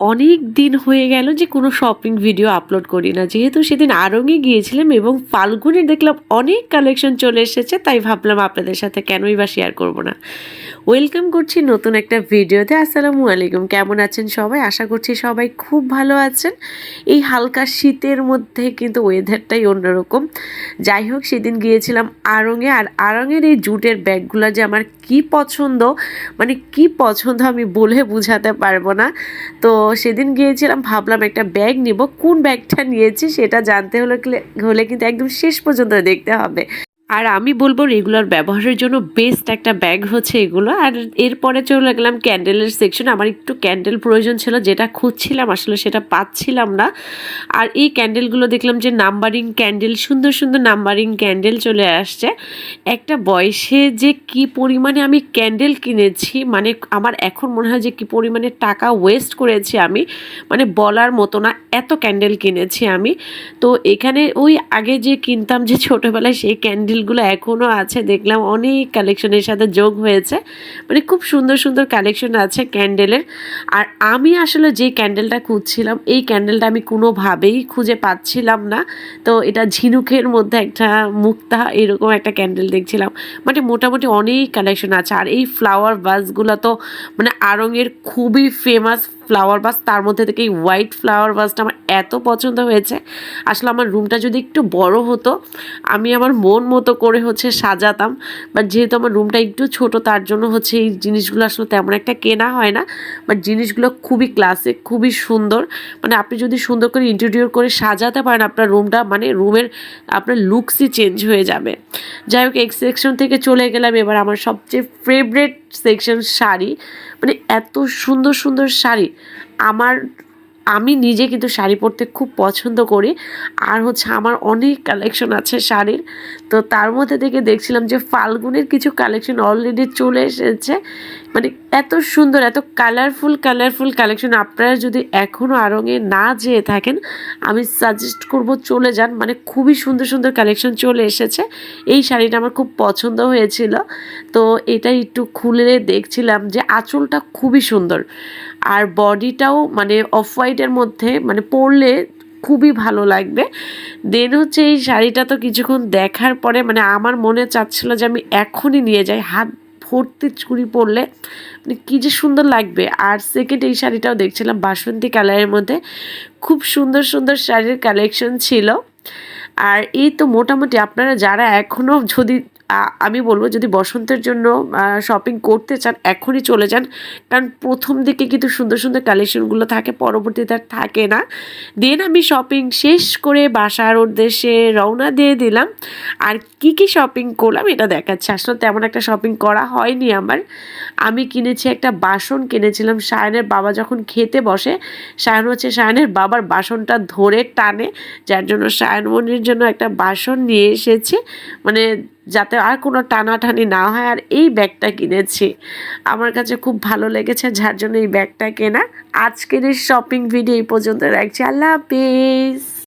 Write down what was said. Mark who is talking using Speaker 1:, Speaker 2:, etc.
Speaker 1: অনেক দিন হয়ে গেল যে কোনো শপিং ভিডিও আপলোড করি না। যেহেতু সেদিন আরঙে গিয়েছিলাম এবং ফাল্গুনে দেখলাম অনেক কালেকশন চলে এসেছে, তাই ভাবলাম আপনাদের সাথে কেনই বা শেয়ার করব না। ওয়েলকাম করছি নতুন একটা ভিডিওতে আসসালামু আলাইকুম। কেমন আছেন সবাই? আশা করছি সবাই খুব ভালো আছেন। এই হালকা শীতের মধ্যে কিন্তু ওয়েদারটাই অন্যরকম। যাই হোক, সেদিন গিয়েছিলাম আড়ঙে আর আড়ঙের এই জুটের ব্যাগগুলো যে আমার কি পছন্দ মানে কি পছন্দ আমি বলে বোঝাতে পারব না। তো সেদিন গিয়েছিলাম, ভাবলাম একটা ব্যাগ নিব। কোন ব্যাগটা নিয়েছি সেটা জানতে হলে হলে কিন্তু একদম শেষ পর্যন্ত দেখতে হবে। আর আমি বলব রেগুলার ব্যবহারের জন্য বেস্ট একটা ব্যাগ হচ্ছে এগুলো। আর এরপরে চলে গেলাম ক্যান্ডেলের সেকশন আমার একটু ক্যান্ডেল প্রয়োজন ছিল, যেটা খুঁজছিলাম, আসলে সেটা পাচ্ছিলাম না। আর এই ক্যান্ডেলগুলো দেখলাম যে নাম্বারিং ক্যান্ডেল সুন্দর সুন্দর নাম্বারিং ক্যান্ডেল চলে আসছে। একটা বয়সে যে কি পরিমাণে আমি ক্যান্ডেল কিনেছি মানে আমার এখন মনে হয় যে কি পরিমাণে টাকা ওয়েস্ট করেছি আমি মানে বলার মতো না, এত ক্যান্ডেল কিনেছি আমি। তো এখানে ওই আগে যে কিনতাম যে ছোটোবেলায় সেই ক্যান্ডেল রিলগুলো এখনও আছে, দেখলাম অনেক কালেকশনের সাথে যোগ হয়েছে। মানে খুব সুন্দর সুন্দর কালেকশন আছে ক্যান্ডেলের আর আমি আসলে যে ক্যান্ডেলটা খুঁজছিলাম, এই ক্যান্ডেলটা আমি কোনোভাবেই খুঁজে পাচ্ছিলাম না। তো এটা ঝিনুকের মধ্যে একটা মুক্তা এরকম একটা ক্যান্ডেল দেখছিলাম। মানে মোটামুটি অনেক কালেকশন আছে। আর এই ফ্লাওয়ার বাসগুলো তো মানে আরঙের খুবই ফেমাস ফ্লাওয়ার বাস তার মধ্যে থেকে এই হোয়াইট ফ্লাওয়ার বাসটা আমার এত পছন্দ হয়েছে। আসলে আমার রুমটা যদি একটু বড় হতো, আমি আমার মন মতো করে হচ্ছে সাজাতাম। বাট যেহেতু আমার রুমটা একটু ছোট, তার জন্য হচ্ছে এই জিনিসগুলো আসলে তেমন একটা কেনা হয় না। বাট জিনিসগুলো খুবই ক্লাসিক খুবই সুন্দর। মানে আপনি যদি সুন্দর করে ইন্টেরিয়র করে সাজাতে পারেন, আপনার রুমটা মানে রুমের আপনার লুকসই চেঞ্জ হয়ে যাবে। যাই হোক এক সেকশন থেকে চলে গেলাম। এবার আমার সবচেয়ে ফেভারেট সেকশন শাড়ি মানে এত সুন্দর সুন্দর শাড়ি। আমার, আমি নিজে কিন্তু শাড়ি পরতে খুব পছন্দ করি। আর হচ্ছে আমার অনেক কালেকশন আছে শাড়ির। তো তার মধ্যে থেকে দেখছিলাম যে ফাল্গুনের কিছু কালেকশন অলরেডি চলে এসেছে। মানে এত সুন্দর, এত কালারফুল কালারফুল কালেকশন আপনারা যদি এখনও আরঙে না যেয়ে থাকেন, আমি সাজেস্ট করব চলে যান। মানে খুবই সুন্দর সুন্দর কালেকশন চলে এসেছে। এই শাড়িটা আমার খুব পছন্দ হয়েছিল। তো এটা একটু খুলে দেখছিলাম যে আঁচলটা খুবই সুন্দর। আর বডিটাও মানে অফ হোয়াইটের মধ্যে মানে পরলে খুবই ভালো লাগবে। দেন হচ্ছে এই শাড়িটা তো কিছুক্ষণ দেখার পরে মানে আমার মনে চাচ্ছিল যে আমি এখনই নিয়ে যাই। হাত ভর্তি চুড়ি পরলে মানে কী যে সুন্দর লাগবে। আর সেকেন্ড এই শাড়িটাও দেখছিলাম, বাসন্তী কালারের মধ্যে। খুব সুন্দর সুন্দর শাড়ির কালেকশন ছিল। আর এই তো মোটামুটি আপনারা যারা এখনও যদি আমি বলব যদি বসন্তের জন্য শপিং করতে চান, এখনই চলে যান। কারণ প্রথম দিকে কিন্তু সুন্দর সুন্দর কালেকশনগুলো থাকে, পরবর্তীতে আর থাকে না। দেন আমি শপিং শেষ করে বাসার উদ্দেশ্যে রওনা দিয়ে দিলাম। আর কি কি শপিং করলাম এটা দেখাচ্ছে। আসলে তেমন একটা শপিং করা হয়নি আমার। আমি কিনেছি একটা বাসন কিনেছিলাম। সায়নের বাবা যখন খেতে বসে সায়ন হচ্ছে সায়নের বাবার বাসনটা ধরে টানে। যার জন্য সায়নমনির জন্য একটা বাসন নিয়ে এসেছি। মানে যাতে আর কোনো টানাটানি না হয়, আর এই ব্যাগটা কিনেছি। আমার কাছে খুব ভালো লেগেছে, যার জন্য এই ব্যাগটা কেনা। আজকের এই শপিং ভিডিও এই পর্যন্ত রাখছি। আল্লাহ হাফিজ।